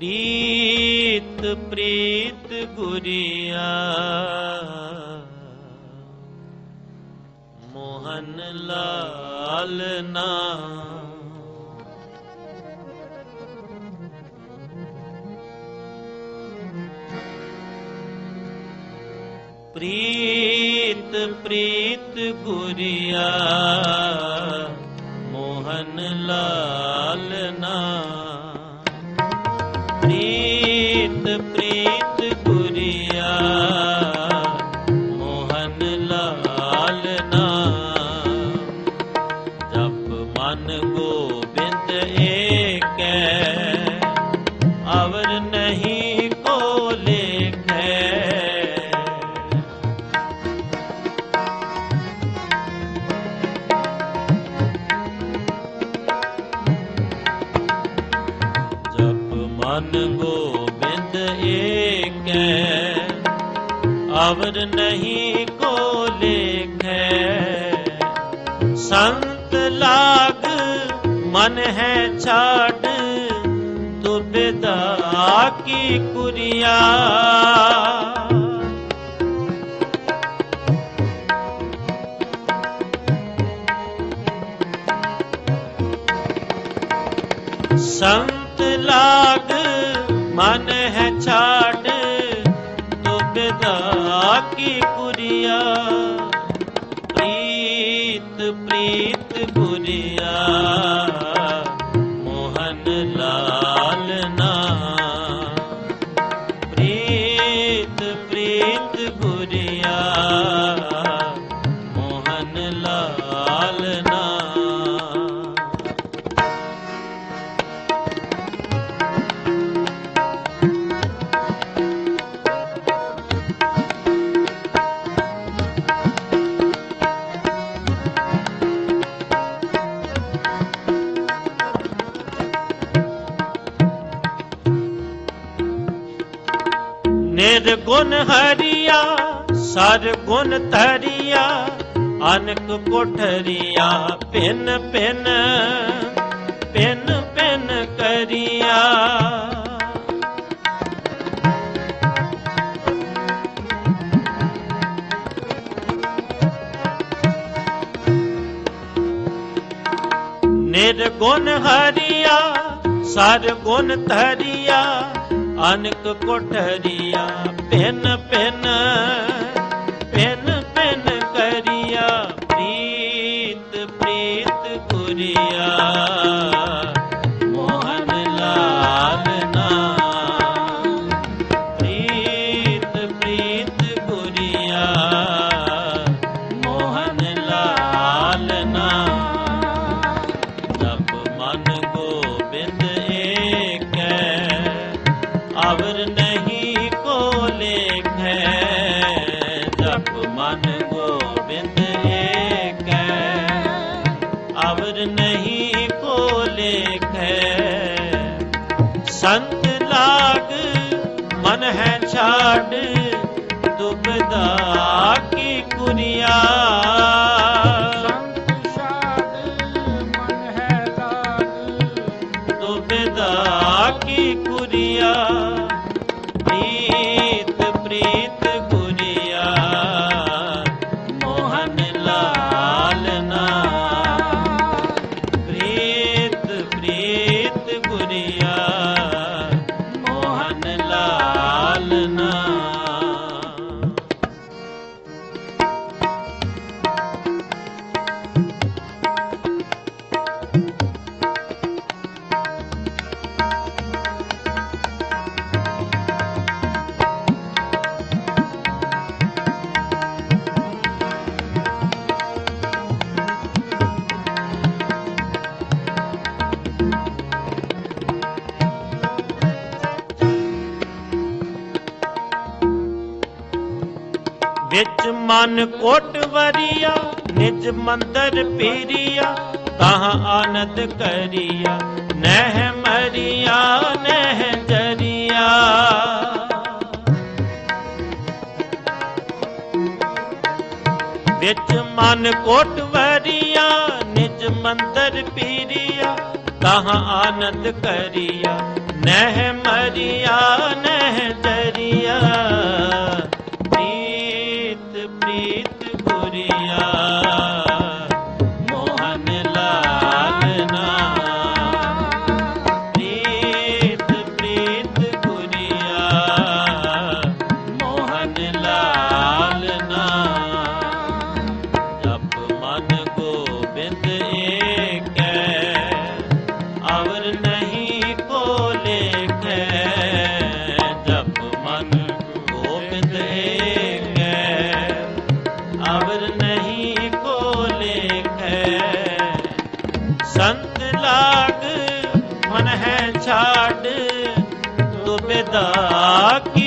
ਪ੍ਰੀਤ ਪ੍ਰੀਤ ਗੁਰੀਆ। ਮੋਹਨ ਲਾਲ ਨਾ ਪ੍ਰੀਤ ਪ੍ਰੀਤ ਗੁਰੀਆ। ਮੋਹਨ ਲਾਲ ਏਕੈ ਅਵਰ ਨਹੀਂ ਕੋ ਲੇਖੈ ਸੰਤ ਲਾਗ ਮਨ ਹੈ ਛਾੜ ਤੁਬਦਾ ਕੀ ਕੁਰੀਆ ਸੰਤ ਲਾਗ ਮਨ ਹੈ ਛਾੜ ਕੁਰੀਆ ਪ੍ਰੀਤ ਪ੍ਰੀਤ ਗੁਰੀਆ ਨਿਰਗੁਣ ਹਰੀਆ, ਸਰ ਗੁਣ ਧਰੀਆ, ਅਨਕ ਕੋਠਰੀਆ ਪਿੰਨ ਪਿੰਨ ਪਿੰਨ ਪਿੰਨ ਕਰੀਆ। ਨਿਰਗੁਣ ਹਰੀਆ, ਸਰ ਗੁਣ ਧਰੀਆ ਅਨਕ ਕੋਠਰੀਆ ਪਿੰਨ ਪਿੰਨ ਪਿੰਨ ਪਿੰਨ ਕਰੀਆ ਪ੍ਰੀਤ ਪ੍ਰੀਤ ਗੁਰੀਆ ਹੈ ਦੁਬਦਾ ਕੀ ਕੁਰੀਆ ਵਿੱਚ ਮਨ ਕੋਟ ਵਰੀਆ, ਨਿਜ ਮੰਦਰ ਪੀਰੀਆ, ਤਾਹ ਆਨੰਦ ਕਰੀਆ, ਨਹਿ ਮਰੀਆ, ਨਹਿ ਜਰੀਆ। ਵਿੱਚ ਮਨ ਕੋਟ ਵਰੀਆ, ਨਿਜ ਮੰਦਰ ਪੀਰੀਆ, ਤਾਹ ਆਨੰਦ ਕਰੀਆ, ਨਹਿ ਮਰੀਆ, ਨਹਿ ਜਰੀਆ। सदा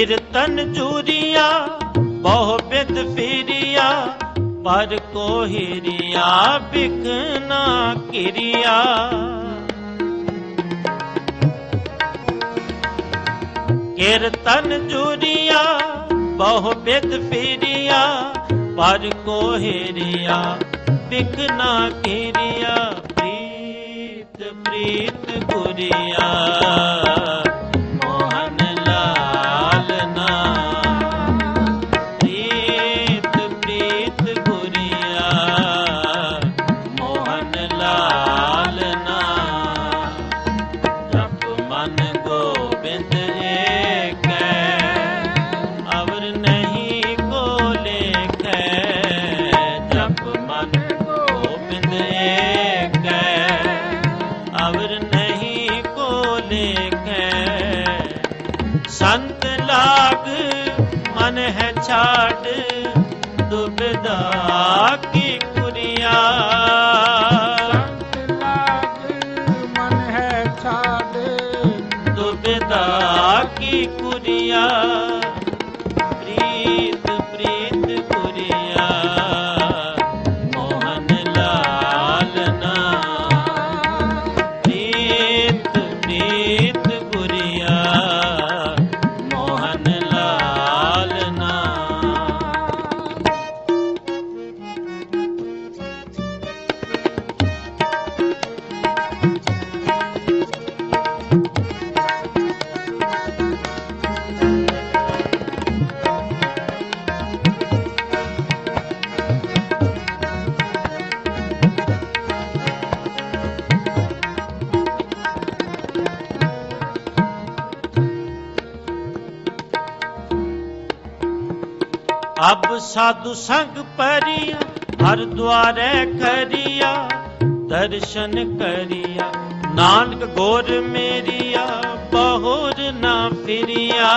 ਕੀਰਤਨ ਚੂਰੀਆ, ਬਹੁ ਬਿਦ ਫੇਰੀਆ, ਪਰ ਕੋ ਹੀਰੀਆ ਬਿਕਨਾ ਕਿਰਿਆ। ਕੀਰਤਨ ਚੂਰੀਆ, ਬਹੁ ਬਿਦ ਫੇਰੀਆ, ਪਰ ਕੋ ਹੀਰੀਆ ਬਿਕਨਾ ਕਿਰਿਆ। ਪ੍ਰੀਤ ਪ੍ਰੀਤ ਗੁਰੀਆ ਛਾੜ ਦੁਬਦਾ ਕੀ ਕੁਰੀਆ ਦੁਬਦਾ ਕੀ ਅਬ ਸਾਧੂ ਸੰਗ ਪਰਿਆ, ਹਰ ਦੁਆਰੇ ਕਰਿਆ, ਦਰਸ਼ਨ ਕਰਿਆ। ਨਾਨਕ ਗੋਰ ਮੇਰੀਆ, ਬਹੁਰ ਨਾ ਫਿਰਿਆ।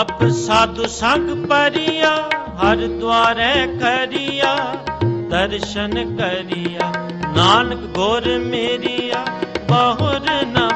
ਅਬ ਸਾਧੂ ਸੰਗ ਪਰਿਆ, ਹਰ ਦੁਆਰੇ ਕਰਿਆ, ਦਰਸ਼ਨ ਕਰਿਆ। ਨਾਨਕ ਗੋਰ ਮੇਰੀਆ, ਬਹੁਰ ਨਾ